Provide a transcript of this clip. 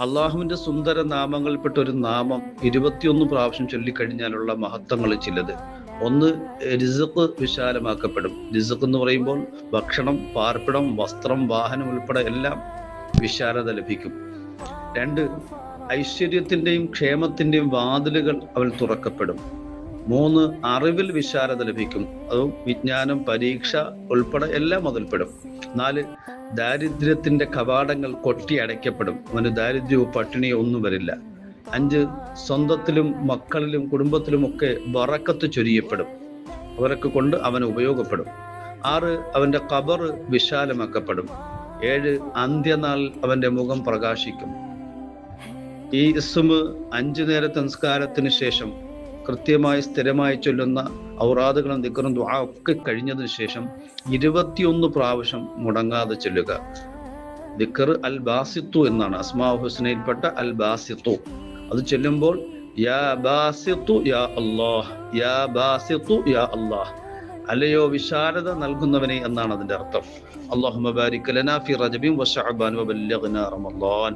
അള്ളാഹുവിന്റെ സുന്ദര നാമങ്ങളിൽപ്പെട്ട ഒരു നാമം ഇരുപത്തിയൊന്ന് പ്രാവശ്യം ചൊല്ലിക്കഴിഞ്ഞാലുള്ള മഹത്വങ്ങൾ ചിലത്. ഒന്ന് റിസക്ക് വിശാലമാക്കപ്പെടും. റിസക്ക് എന്ന് പറയുമ്പോൾ ഭക്ഷണം പാർപ്പിടം വസ്ത്രം വാഹനം ഉൾപ്പെടെ എല്ലാം വിശാലത ലഭിക്കും. രണ്ട് ഐശ്വര്യത്തിന്റെയും ക്ഷേമത്തിന്റെയും വാതിലുകൾ അവൻ തുറക്കപ്പെടും. മൂന്ന് അറിവിൽ വിശാലത ലഭിക്കും. അതും വിജ്ഞാനം പരീക്ഷ ഉൾപ്പെടെ എല്ലാം മുതൽപ്പെടും നാല് ദാരിദ്ര്യത്തിന്റെ കവാടങ്ങൾ കൊട്ടി അടയ്ക്കപ്പെടും. അവന് ദാരിദ്ര്യവും പട്ടിണിയോ ഒന്നും വരില്ല. അഞ്ച് സ്വന്തത്തിലും മക്കളിലും കുടുംബത്തിലും ഒക്കെ വറക്കത്ത് ചൊരിയപ്പെടും. അവരൊക്കെ കൊണ്ട് അവന് ഉപയോഗപ്പെടും. ആറ് അവന്റെ കബർ വിശാലമാക്കപ്പെടും. ഏഴ് അന്ത്യനാൾ അവന്റെ മുഖം പ്രകാശിക്കും. ഈ ഇസ്മ അഞ്ചു നേര സംസ്കാരത്തിന് ശേഷം കൃത്യമായി സ്ഥിരമായി ചൊല്ലുന്ന ഔറാദുകളും ദിക്കറും ദുആ ഒക്കെ കഴിഞ്ഞതിന് ശേഷം ഇരുപത്തിയൊന്ന് പ്രാവശ്യം മുടങ്ങാതെ ചൊല്ലുക. ദിക്കർ അൽ ബാസിത്തു എന്നാണ്. അസ്മാ ഹുസ്നയിൽപ്പെട്ട അൽ ബാസിത്തു അത് ചൊല്ലുമ്പോൾ യാ ബാസിത്തു യാ അല്ലാഹ് യാ ബാസിത്തു യാ അല്ലാഹ്. അല്ലയോ വിശാലത നൽകുന്നവനെ എന്നാണ് അതിന്റെ അർത്ഥം. അള്ളാഹു ബാരിക് ലനാ ഫി റജബിൻ വശഅബാൻ വബല്ലഗ്നാ റമളാൻ